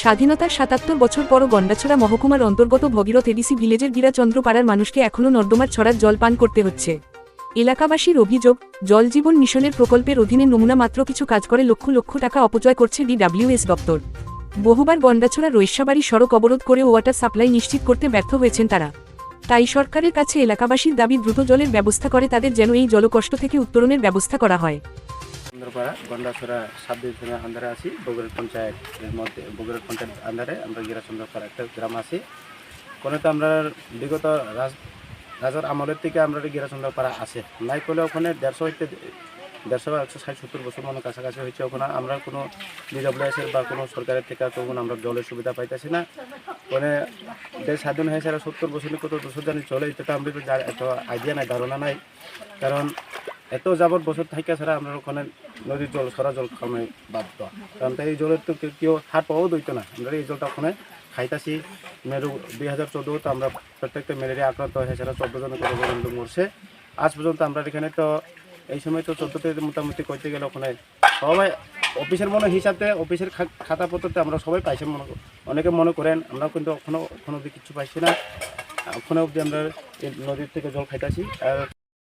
স্বাধীনতার সাতাত্তর বছর পরও গন্ডাছড়া মহকুমার অন্তর্গত ভগীরথ এডিসি ভিলেজের গিরাচন্দ্র পাড়ার মানুষকে এখনও নর্দমার ছড়ার জল পান করতে হচ্ছে। এলাকাবাসীর অভিযোগ, জল জীবন মিশনের প্রকল্পের অধীনে নমুনা মাত্র কিছু কাজ করে লক্ষ লক্ষ টাকা অপচয় করছে ডিডাব্লিউএস দপ্তর। বহুবার গন্ডাছড়া রৈশাবাড়ি সড়ক অবরোধ করে ওয়াটার সাপ্লাই নিশ্চিত করতে ব্যর্থ হয়েছেন তারা। তাই সরকারের কাছে এলাকাবাসীর দাবি, দ্রুত জলের ব্যবস্থা করে তাদের যেন এই জলকষ্ট থেকে উত্তরণের ব্যবস্থা করা হয়। চন্দ্রপাড়া গন্ডাছড়া সাব ডিভিশনের আন্ডারে আছি, বগুড়ার পঞ্চায়েতের মধ্যে, বগুড়ার পঞ্চায়েত আন্ডারে আমরা গিরা গিরাচন্দ্রপাড়া একটা গ্রাম আছি। কোনো তো আমরা বিগত রাজ, রাজার আমলের থেকে আমরা গিরাচন্দ্রপাড়া আছে। নাই করলে ওখানে দেড়শো হইতে দেড়শো বা একশো ষাট সত্তর বছর মতো কাছাকাছি হয়েছে ওখানে। আমরা কোনো ডিডব্লিউএসের বা কোনো সরকারের থেকে তখন আমরা জলের সুবিধা পাইতেছি না। ওখানে দেশ স্বাধীন হয়েছে সত্তর বছর কত দুশো জানি চলে, এটা আমরা এত আইডিয়া নাই, ধারণা নাই। কারণ এত যাবৎ বছর থাকে ছাড়া আমরা ওখানে নদীর জল, সরা জল খাওয়ানো বাধ্য কারণ তাই এই জলের তো কেউ- হাত পাওয়াও দইতো না। আমরা এই জলটা ওখানে খাইতাছি। মেরু দুই হাজার চোদ্দোতে আমরা প্রত্যেকটা ম্যালেরিয়া আক্রান্ত হয়েছে সেটা চোদ্দ জনের জন লোক মরছে। আজ পর্যন্ত আমরা এখানে তো এই সময় তো চোদ্দোতে মোটামুটি করতে গেলে ওখানে সবাই অফিসের মনে হিসাবে অফিসের খাতাপত্রতে আমরা সবাই পাইছি মনে অনেকে মনে করেন আমরা কিন্তু ওখানে ওখানে অব্দি কিছু পাইছি না। ওখানে অবধি আমরা নদীর থেকে জল খাইতাছি। আর